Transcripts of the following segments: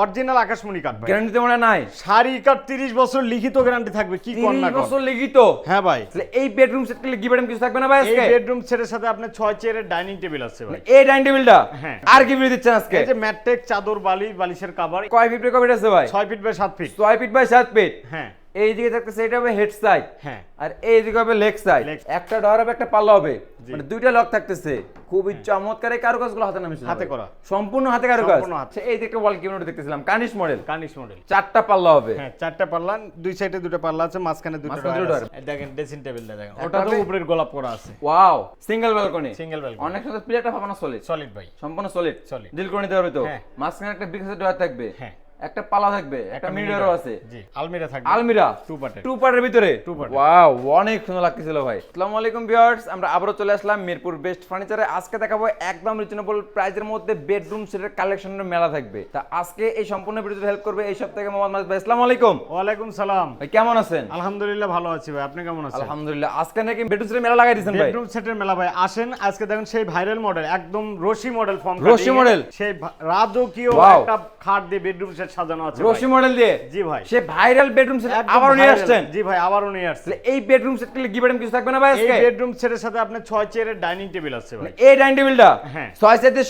Original আকাশমণি কাঠ ভাই। গ্যারান্টি মানে নাই। শাড়ি কাঠ তিরিশ বছর লিখিত গ্যারান্টি থাকবে কি কোন না। বছর লিখিত? হ্যাঁ ভাই। তাহলে এই বেডরুম সেট করলে বেডরুম কিছু থাকবে না ভাই এই আজকে বেডরুম সেটের সাথে আপনার ছয় চেয়ারের ডাইনিং টেবিল আছে ভাই। এই ডাইনিং টেবিলটা হ্যাঁ। আর কি বিল দিচ্ছেন আজকে? এই যে ম্যাট্রেক চাদর বালি বালিশের কভার কয় ফিট কয় ফিট আছে ভাই? ছয় ফিট বাই সাত ফিট ছয় ফিট বাই সাত ফিট হ্যাঁ। এই দিকে থাকতেছে এটা হবে হেড সাইড হ্যাঁ। আর এই দিকে হবে লেগ সাইড একটা ডর হবে একটা পাল্লা হবে। মানে দুইটা লক থাকতেছে। খুবই চমৎকার এই কারুকাজগুলো হাতে নামিয়েছে হাতে করা। সম্পূর্ণ হাতে কারুকাজ। আচ্ছা, এই দিকে ওয়াল কিউনোট দেখতেছিলাম? কানিশ মডেল কার্নিশ মডেল চারটা পাল্লা হবে। হ্যাঁ চারটা পাল্লা দুই সাইডে দুটো পাল্লা আছে মাঝখানে দুটো আছে। দেখেন ড্রেসিং টেবিলটা দেখেন। ওটা তো উপরের গোলাপ করা আছে। Wow single balcony single balcony অনেক সাথে প্লেটটা ভাবানো সলিড সলিড ভাই। সম্পূর্ণ সলিড Solid। ডিল করে নিতে পারবে তো? হ্যাঁ। মাঝখানে একটা বিগ সাইজ থাকবে। হ্যাঁ। একটা পালা থাকবে একটা মিররও আছে। জি আলমিরা থাকবে। আলমিরা টু পার্টের টু পার্টের ভিতরে। Part এর। ওয়াও অনেক সুন্দর লাগতেছিল ভাই। আসসালামু আলাইকুম ভিউয়ার্স আমরা আবারও চলে আসলাম মিরপুর বেস্ট ফার্নিচারে আজকে দেখাবো একদম রিজনেবল প্রাইসের মধ্যে বেডরুম সেটের কালেকশনের মেলা থাকবে। তা আজকে এই সম্পূর্ণ ভিডিওতে হেল্প করবে এই সপ্তাহে মোহাম্মদ মাসুদ ভাই। আসসালামু আলাইকুম। ওয়ালাইকুম সালাম। ভাই কেমন আছেন? আলহামদুলিল্লাহ ভালো আছি ভাই আপনি কেমন আছেন? আলহামদুলিল্লাহ আজকে নাকি বেডরুম সেটের মেলা লাগাই দিয়েছেন ভাই? বেডরুম সেটের মেলা ভাই আসেন আজকে দেখেন সেই ভাইরাল মডেল একদম রশি মডেল ফর্ম রশি মডেল সেই রাজকীয়. একটা খাট দিয়ে বেডরুম সেট সাজানো আছে রশি মডেল দিয়ে? জি ভাই। সে ভাইরাল বেডরুম সেট আবারও নিয়ে আসছেন? জি ভাই আবারও নিয়ে আসছে। এই বেডরুম সেট গিফট কিছু থাকবে না ভাই এই বেডরুম সেটের সাথে আপনার চেয়ারের ডাইনিং টেবিল আছে ভাই। এই ডাইনিং টেবিলটা হ্যাঁ।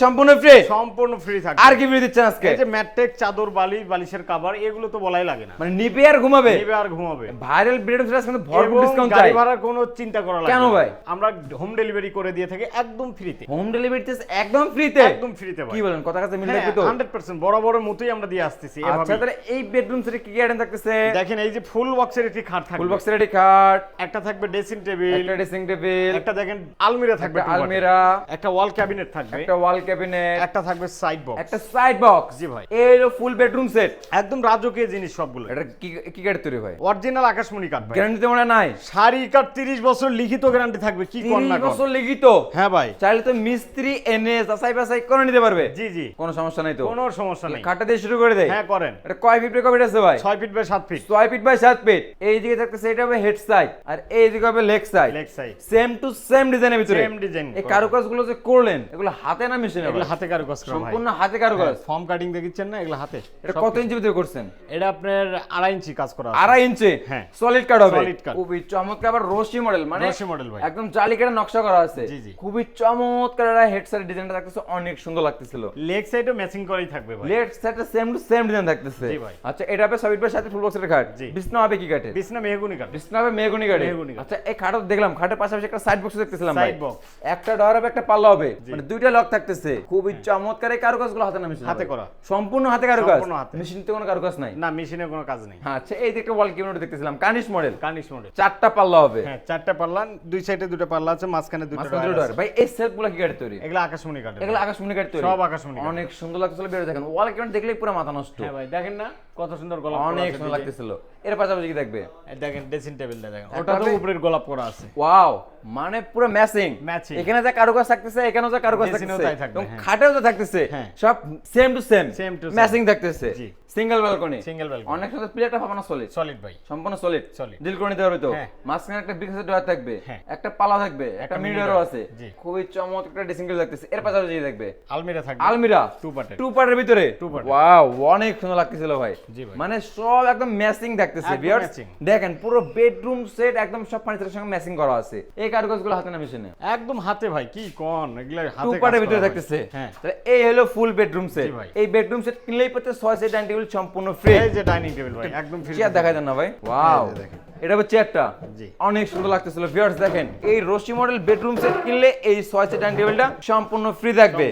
সম্পূর্ণ ফ্রি সম্পূর্ণ ফ্রি থাকবে। আর কি ফ্রি দিচ্ছেন আজকে? এই যে ম্যাট্রেক চাদর বালি বালিশের কাভার এগুলো তো বলাই লাগে না। মানে নিপে আর ঘুমাবে? নেবে আর ঘুমাবে। ভাইরাল বেডরুম সেট কিন্তু ভরপুর ডিসকাউন্ট গাড়ি চাই। ভাড়ার কোনো চিন্তা করা লাগে কেন ভাই? আমরা হোম ডেলিভারি করে দিয়ে থাকি একদম ফ্রিতে হোম ডেলিভারিতে একদম ফ্রিতে একদম ফ্রিতে ভাই। কি বলেন কথা কাছে মিল হ্যাঁ রাখবে তো? হান্ড্রেড পার্সেন্ট বড় বড় মতোই আমরা দিয়ে আসতেছি। আচ্ছা এভাবেই। তাহলে এই বেডরুম সেটে কি কি আইটেম থাকতেছে? দেখেন এই যে ফুল বক্সের একটি খাট থাকবে। ফুল বক্সের একটি খাট। একটা থাকবে ড্রেসিং টেবিল একটা ড্রেসিং টেবিল একটা দেখেন আলমিরা থাকবে। আলমিরা। একটা ওয়াল ক্যাবিনেট থাকবে। একটা ওয়াল ক্যাবিনেট একটা থাকবে সাইড বক্স একটা সাইড বক্স জি ভাই। এই হলো ফুল বেডরুম সেট একদম রাজকীয় জিনিস সবগুলো। এটা কি কি কাঠ তৈরি ভাই অরিজিনাল আকাশমণি কাঠ ভাই। গ্যারান্টি মনে নাই? শাড়ি কাঠ তিরিশ বছর লিখিত গ্যারান্টি থাকবে কি কর? না বছর লিখিত? হ্যাঁ ভাই। চাইলে তো মিস্ত্রি এনে যাচাই বাছাই করে নিতে পারবে। জি জি। কোনো সমস্যা নাই তো? কোনো সমস্যা নেই। খাটটা দিয়ে শুরু করে দেয় হ্যাঁ করেন। এটা কয় ফিট ফিট আছে ভাই? ছয় ফিট বাই সাত ফিট। ছয় ফিট বাই সাত ফিট। এই দিকে থাকতেছে এটা হবে হেড সাইড আর এই দিকে হবে leg side leg side same to same ডিজাইনের ভিতরে। Same design এই করা। কারুকাজগুলো যে করলেন এগুলো হাতে না মেশিনে এগুলো হাতে কারুকাজ করা ভাই। সম্পূর্ণ হাতে কারুকাজ। ফর্ম কাটিং দেখিচ্ছেন না এগুলো হাতে। এটা কত ইঞ্চি ভিতরে করছেন? এটা আপনার আড়াই ইঞ্চি কাজ করা আড়াই ইঞ্চি হ্যাঁ। সলিড কাট হবে? Solid card। খুবই চমৎকার। আবার রশি মডেল মানে রশি model ভাই। একদম জালি কাটা নকশা করা আছে। জি, জি। খুবই চমৎকার। হেড সাইড ডিজাইনটা থাকতেছে অনেক সুন্দর লাগতেছিল। লেগ সাইডও ম্যাচিং করেই থাকবে ভাই। লেট সাইডটা সেম টু সেম ডিজাইন থাকতেছে আচ্ছা এটা হবে সলিড বাই সাথে ফুল বক্সের জি। বিষ্ণু হবে কি কাঠে বিছনা মেহগুনি কাঠ বিষ্ণু হবে মেহগনি কাঠ। আচ্ছা এই খাটও দেখলাম খাটের পাশাপাশি একটা সাইড বক্স দেখতেছিলাম ভাই। Side box। একটা ডর হবে একটা পাল্লা হবে। মানে দুইটা লক থাকতেছে। খুবই চমৎকার এই কারুকাজগুলো হাতে না মেশিন হাতে করা। সম্পূর্ণ হাতে কারুকাজ। মেশিনতে কোনো কারুকাজ নাই। না মেশিনে কোনো কাজ নেই। হ্যাঁ আচ্ছা এই দিকে ওয়াল কিউনোট দেখতেছিলাম কানিশ মডেল কার্নিশ মডেল চারটা পাল্লা হবে। হ্যাঁ চারটা পাল্লা দুই সাইডে দুটো পাল্লা আছে মাঝখানে দুটো ডয়ার ভাই এই সেটগুলো কি কাঠের তৈরি? এগুলো আকাশমণি কাঠ এগুলো আকাশমণি তৈরি। সব আকাশমণি। অনেক সুন্দর লাগতেছিল বেরো দেখেন। ওয়াল কিউনোট দেখলেই পুরো মাথা নষ্ট। হ্যাঁ ভাই দেখেন না কত সুন্দর গলা অনেক সুন্দর লাগতেছিল। এর পাশাপাশি কি দেখবে? দেখেন ড্রেসিং টেবিলটা দেখেন। ওটা তো উপরের গোলাপ করা আছে। ওয়াও মানে পুরো ম্যাচিং Matching। এখানে যা কারুকাজ থাকতেছে এখানেও যা কারুকাজ থাকতেছে। এবং হ্যাঁ। খাটেও যা থাকতেছে হ্যাঁ। সব same to same to same। Matching থাকতেছে। Single balcony Single balcony। অনেক সুন্দর প্লেটটা পাবানো সলিড সলিড ভাই। সম্পূর্ণ সলিড Solid। ডিল করে নিতে পারবে তো? হ্যাঁ। মাঝখানে একটা বিগ ডয়ার থাকবে। একটা পালা থাকবে। একটা মিররও আছে। খুবই চমৎকার একটা ড্রেসিং টেবিল থাকতেছে। এর পাশাপাশি দেখবে? আলমিরা থাকবে। আলমিরা। টু পার্টের টু পার্টের ভিতরে ওয়াও অনেক সুন্দর লাগতেছিল ভাই। মানে সব একদম ম্যাচিং থাকতেছে। একদম ভিউয়ার্স দেখেন পুরো বেডরুম সেট একদম সব ফার্নিচারের সঙ্গে ম্যাচিং করা আছে। এই কারুকাজগুলো হাতে না মেশিনে একদম হাতে ভাই কি কোন? এগুলা হাতে কাজ ভিতরে থাকতেছে হ্যাঁ। তাহলে এই হলো ফুল বেডরুম সেট এই বেডরুম সেট কিনলেই পেতে 6 সেট ডাইনিং টেবিল সম্পূর্ণ ফ্রি এই যে ডাইনিং টেবিল ভাই একদম ফ্রি চেয়ার দেখাই দেন না ভাই। ওয়াও দেখেন। এটা হচ্ছে চেয়ারটা জি। অনেক সুন্দর লাগতেছিল। ভিউয়ার্স দেখেন এই রশি মডেল বেডরুম সেট কিনলে এই ছয় সেট ডাইনিং টেবিলটা সম্পূর্ণ ফ্রি থাকবে।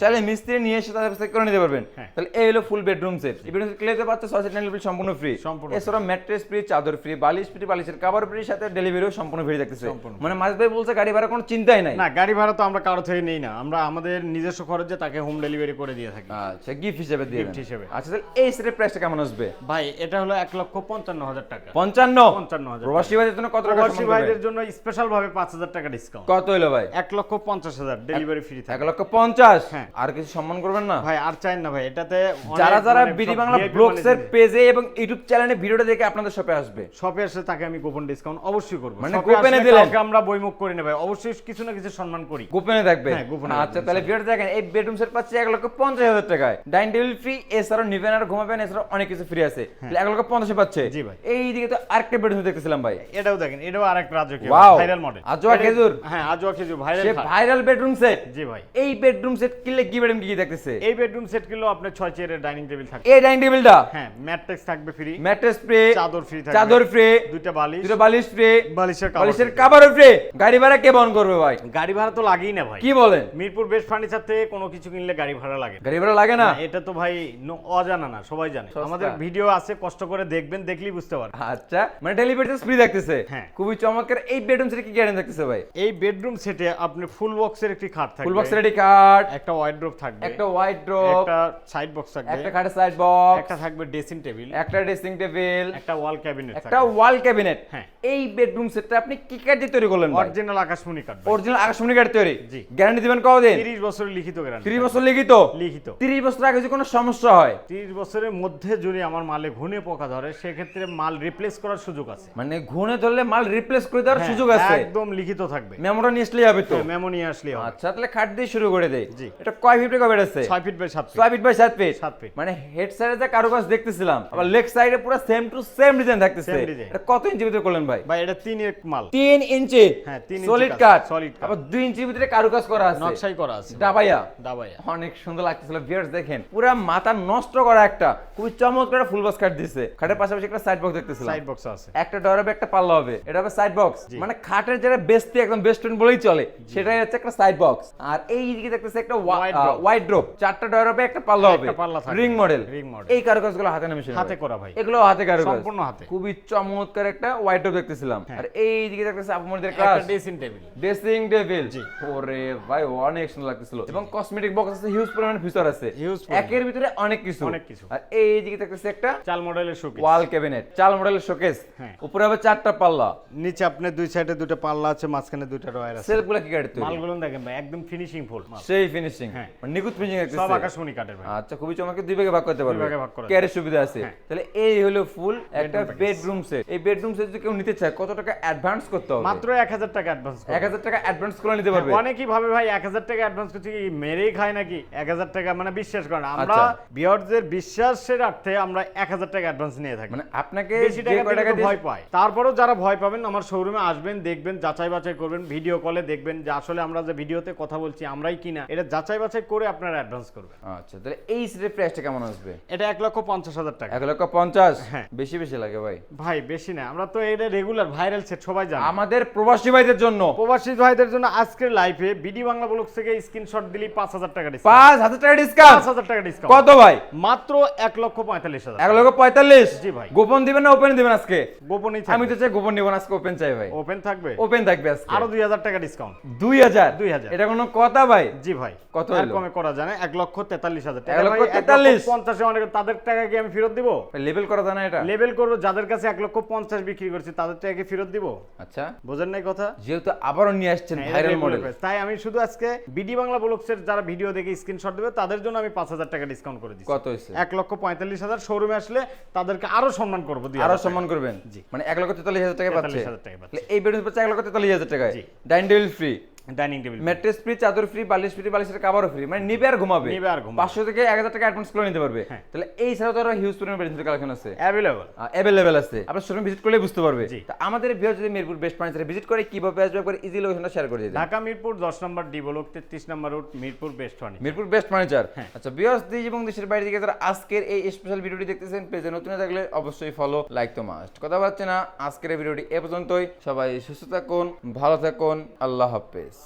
চাইলে মিস্ত্রি নিয়ে এসে তাদের কাছে করে নিতে পারবেন। হ্যাঁ। তাহলে এই হলো ফুল বেডরুম সেট এই বেডরুম সেট কিনলে পাচ্ছে ছয় সেট ডাইনিং টেবিল সম্পূর্ণ ফ্রি সম্পূর্ণ এছাড়া ম্যাট্রেস ফ্রি চাদর ফ্রি বালিশ ফ্রি বালিশের কভার ফ্রি সাথে ডেলিভারিও সম্পূর্ণ ফ্রি থাকতেছে। মানে মাঝ ভাই বলছে গাড়ি ভাড়া কোনো চিন্তাই নাই। না গাড়ি ভাড়া তো আমরা কারও থেকে নেই না। আমরা আমাদের নিজস্ব খরচে তাকে হোম ডেলিভারি করে দিয়ে থাকি। আচ্ছা গিফট হিসেবে দিয়ে দেন। হিসেবে। আচ্ছা তাহলে এই সেটের প্রাইসটা কেমন আসবে? ভাই এটা হলো এক লক্ষ পঞ্চান্ন হাজার টাকা। পঞ্চান্ন। পঞ্চান্ন হাজার প্রবাসী ভাইদের জন্য কত প্রবাসী ভাইদের জন্য স্পেশাল ভাবে পাঁচ হাজার টাকা ডিসকাউন্ট কত হইল ভাই? এক লক্ষ পঞ্চাশ হাজার ডেলিভারি ফ্রি এক লক্ষ পঞ্চাশ? হ্যাঁ। আর কিছু সম্মান করবেন না? ভাই আর চাই না ভাই এটাতে অনেক যারা যারা মানে বিডি বাংলা ব্লগস এর মানে পেজে এবং ইউটিউব চ্যানেলে ভিডিওটা দেখে আপনাদের শপে আসবে। শপে এসে তাকে আমি গোপন ডিসকাউন্ট অবশ্যই করব। মানে গোপনে দিলেন? আমরা বইমুখ করি না ভাই অবশ্যই কিছু না কিছু সম্মান করি। গোপনে থাকবে? হ্যাঁ, গোপনে আচ্ছা তাহলে ভিডিও দেখেন এই বেডরুম সেট পাচ্ছি এক লক্ষ পঞ্চাশ হাজার টাকায়। ডাইনিং টেবিল ফ্রি এছাড়াও নিবেন আর ঘুমাবেন এছাড়াও অনেক কিছু ফ্রি আছে। এক লক্ষ পঞ্চাশে পাচ্ছে। জি ভাই। তো আরেকটা বেডরুম দেখতেছিলাম ভাই। এটাও দেখেন এটাও আরেক রাজকীয় ভাইরাল মডেল আজোয়া খেজুর? হ্যাঁ আজোয়া খেজুর ভাইরাল ভাইরাল বেডরুম সেট জি ভাই। এই বেডরুম সেট কিনলে কি বেডরুম কি দেখতেছে? এই বেডরুম সেটগুলো আপনার ছয় চেয়ারের ডাইনিং টেবিল থাকে এই ডাইনিং টেবিলটা হ্যাঁ ম্যাট্রেক্স থাকবে ফ্রি ম্যাট্রেস ফ্রি চাদর ফ্রি থাকবে। চাদর ফ্রি দুইটা বালিশ। দুটো বালিশ ফ্রি বালিশের cover বালিশের। কাভারও ফ্রি গাড়ি ভাড়া কে বহন করবে ভাই? গাড়ি ভাড়া তো লাগেই না ভাই। কি বলেন? মিরপুর বেস্ট ফার্নিচার থেকে কোনো কিছু কিনলে গাড়ি ভাড়া লাগে। গাড়ি ভাড়া লাগে না? না, এটা তো ভাই অজানা না সবাই জানে। আমাদের ভিডিও আছে কষ্ট করে দেখবেন দেখলেই বুঝতে পারবেন। আচ্ছা মানে ডেলিভারি ফ্রি থাকতেছে হ্যাঁ। খুবই চমৎকার। এই বেডরুম সেটে কি গ্যারান্টি থাকতেছে ভাই? এই বেডরুম সেটে আপনি ফুল বক্সের একটি খাট থাকবে। ফুল বক্স রেডি কার্ড একটা ওয়াইড্রোপ থাকবে। একটা একটা সাইড বক্স থাকবে। একটা খাটের সাইড বক্স একটা থাকবে ড্রেসিং টেবিল একটা ড্রেসিং টেবিল একটা ওয়াল ক্যাবিনেট একটা ওয়াল ক্যাবিনেট হ্যাঁ। এই বেডরুম সেটটা আপনি কি কাঠ দিয়ে তৈরি করলেন অরিজিনাল আকাশমণি কাঠ অরিজিনাল আকাশমণি কাঠ তৈরি। জি। গ্যারান্টি দিবেন কতদিন? 30 বছরের লিখিত গ্যারান্টি 30 বছর লিখিত? লিখিত। 30 বছর আগে যদি কোনো সমস্যা হয়? 30 বছরের মধ্যে যদি আমার মালে ঘুনে পোকা ধরে সেক্ষেত্রে মাল রিপ্লেস করার সুযোগ আছে। মানে ঘুরে ধরলে মাল রিপ্লেস করে দেওয়ার হ্যাঁ, সুযোগ আছে। একদম লিখিত থাকবে। মেমোটা নিয়ে আসলেই হবে তো। মেমো নিয়ে আসলে হবে। আচ্ছা তাহলে খাট দিয়ে শুরু করে দেই। এটা কয় ফিট কয় বেড আছে? 6 feet by 7 feet feet by সাত ফিট সাত feet। মানে হেড সাইডে যে কারুকাজ দেখতেছিলাম আবার লেগ সাইডে পুরো সেম টু সেম ডিজাইন থাকতেছে। এটা কত ইঞ্চি ভিতরে করলেন ভাই? ভাই এটা তিন এক মাল। তিন ইঞ্চি হ্যাঁ, তিন ইঞ্চি সলিড কাট solid কাঠ। আবার দুই ইঞ্চির ভিতরে কারুকাজ করা আছে। নকশাই করা আছে। ডাবাইয়া। দাবাইয়া অনেক সুন্দর লাগতেছিল ভিউয়ার্স দেখেন। পুরা মাথা নষ্ট করা একটা খুবই চমৎকার ফুল বক্স কাট দিছে। খাটের পাশাপাশি একটা সাইড বক্স দেখতেছিলাম। সাইড বক্স আছে। একটা ডর হবে একটা পাল্লা হবে। এটা হবে সাইড বক্স মানে খাটের যেটা বেস্ট একদম বেস্ট ফ্রেন্ড বলেই চলে সেটাই হচ্ছে একটা সাইড বক্স আর এই দিকে দেখতেছে একটা ওয়াইড ড্রপ চারটা ডর হবে একটা পাল্লা হবে। পাল্লা থাকবে। Ring model. এই কারুকাজগুলো হাতে না হাতে করা ভাই। এগুলো হাতে কারুকাজ। সম্পূর্ণ হাতে। খুবই চমৎকার একটা ওয়াইড ড্রপ দেখতেছিলাম। আর এই দিকে দেখতেছে আপুমনিদের একটা class dressing table dressing table. ওরে ভাই অনেক সুন্দর লাগতেছিল। এবং কসমেটিক বক্স আছে হিউজ পরিমাণ ফিচার আছে। একের ভিতরে অনেক কিছু। অনেক কিছু। আর এই দিকে দেখতেছে একটা চাল মডেলের শোকেস ওয়াল ক্যাবিনেট চাল মডেলের শোকেস হ্যাঁ। উপরে হবে চারটা পাল্লা। নিচে আপনার দুই সাইডে দুটো পাল্লা আছে মাঝখানে দুইটা ডয়ার আছে। সেলফগুলা কি গাড়ি তৈরি মালগুলো দেখেন ভাই একদম ফিনিশিং ফুল সেই ফিনিশিং হ্যাঁ। মানে নিখুঁত ফিনিশিং সব আকাশমণি কাঠের ভাই। আচ্ছা খুবই চমৎকার দুই ভাগে ভাগ করতে পারবে। ভাগে ভাগ করা যায়। সুবিধা আছে। হ্যাঁ। তাহলে এই হলো ফুল একটা বেডরুম সেট এই বেডরুম সেট যদি কেউ নিতে চায় কত টাকা অ্যাডভান্স করতে হবে? মাত্র এক হাজার টাকা অ্যাডভান্স এক হাজার টাকা অ্যাডভান্স করে নিতে পারবে। অনেকেই ভাবে ভাই এক হাজার টাকা অ্যাডভান্স করছি কি মেরেই খায় নাকি? এক হাজার টাকা মানে বিশ্বাস করেন। আমরা আচ্ছা। বিয়ারদের বিশ্বাসের অর্থে আমরা এক হাজার টাকা অ্যাডভান্স নিয়ে থাকি। মানে আপনাকে বেশি যে টাকা দিয়ে ভয় পায়। তারপরেও যারা ভয় পাবেন আমার শোরুমে আসবেন দেখবেন যাচাই বাছাই করবেন ভিডিও কলে দেখবেন যে আসলে আমরা যে ভিডিওতে কথা বলছি আমরাই কিনা এটা যাচাই বাছাই করে আপনারা অ্যাডভান্স করবেন। আচ্ছা তাহলে এই সেটের প্রাইসটা কেমন আসবে? এটা এক লক্ষ পঞ্চাশ হাজার টাকা। এক লক্ষ পঞ্চাশ? হ্যাঁ। বেশি বেশি লাগে ভাই। ভাই বেশি না আমরা তো এটা রেগুলার ভাইরাল সেট সবাই জানি। আমাদের প্রবাসী ভাইদের জন্য। প্রবাসী ভাইদের জন্য আজকের লাইভে বিডি বাংলা ব্লগ থেকে স্ক্রিনশট দিলেই পাঁচ হাজার টাকা ডিসকাউন্ট পাঁচ হাজার টাকা ডিসকাউন্ট পাঁচ হাজার টাকা ডিসকাউন্ট কত ভাই? মাত্র এক লক্ষ পঁয়তাল্লিশ হাজার। এক লক্ষ পঁয়তাল্লিশ? জি ভাই। গোপন দিবেন না ওপেন দিবেন আজকে? গোপনই আমি তো চাই গোপন নিব না আজকে ওপেন চাই ভাই। ওপেন থাকবে? ওপেন থাকবে আজকে। আরও দুই হাজার টাকা ডিসকাউন্ট দুই হাজার? 2000 এটা কোনো কথা ভাই? জি ভাই। কত আর কমে করা যায় না এক লক্ষ তেতাল্লিশ হাজার। এক লক্ষ তেতাল্লিশ? পঞ্চাশে অনেক তাদের টাকা কি আমি ফেরত দিব? লেভেল করা যায় না এটা। করব যাদের কাছে লক্ষ পঞ্চাশ বিক্রি করছি তাদের টাকা কি ফেরত দিব? আচ্ছা। বোঝেন নাই কথা? যেহেতু নিয়ে আসছেন হ্যাঁ, ভাইরাল মডেল তাই আমি শুধু আজকে বিডি বাংলা ব্লগসের যারা ভিডিও দেখে স্ক্রিনশট দেবে তাদের জন্য আমি পাঁচ হাজার টাকা ডিসকাউন্ট করে দিচ্ছি। কত হয়েছে? এক লক্ষ পঁয়তাল্লিশ হাজার শোরুমে আসলে তাদেরকে আরও সম্মান করব দুই আরও সম্মান করবেন? জি। মানে এক লক্ষ তেতাল্লিশ হাজার টাকা পাচ্ছে। 43,000 টাকা এই বেডরুম পাচ্ছে এক লক্ষ তেতাল্লিশ হাজার টাকায়। Dining table free. Dining table mattress free চাদর ফ্রি বালিশ ফ্রি বালিশের কাভারও ফ্রি মানে নিবে আর ঘুমাবে। নিবে আর ঘুমাবে। পাঁচশো থেকে এক হাজার টাকা অ্যাডভান্স করে নিতে পারবে। হ্যাঁ। তাহলে এই ছাড়াও তো আরও হিউজ পরিমাণ বেডরুম কালেকশন আছে। অ্যাভেলেবল অ্যাভেলেবেল আছে। আপনার শোরুম ভিজিট করলে বুঝতে পারবে। তা আমাদের ভিডিও যদি মিরপুর বেস্ট ফার্নিচারে ভিজিট করে কীভাবে আসবে একবার ইজি লোকেশনটা শেয়ার করে দিই ঢাকা মিরপুর দশ নম্বর ডি ব্লক তেত্রিশ নম্বর route Mirpur best furniture Mirpur best furniture হ্যাঁ। আচ্ছা বিয়াস দেশ এবং দেশের বাইরে থেকে যারা আজকের এই স্পেশাল ভিডিওটি দেখতেছেন পেজে নতুন থাকলে অবশ্যই ফলো লাইক তো মাস্ট কথা পাচ্ছে না আজকের ভিডিওটি এ পর্যন্তই। সবাই সুস্থ থাকুন ভালো থাকুন আল্লাহ হাফেজ।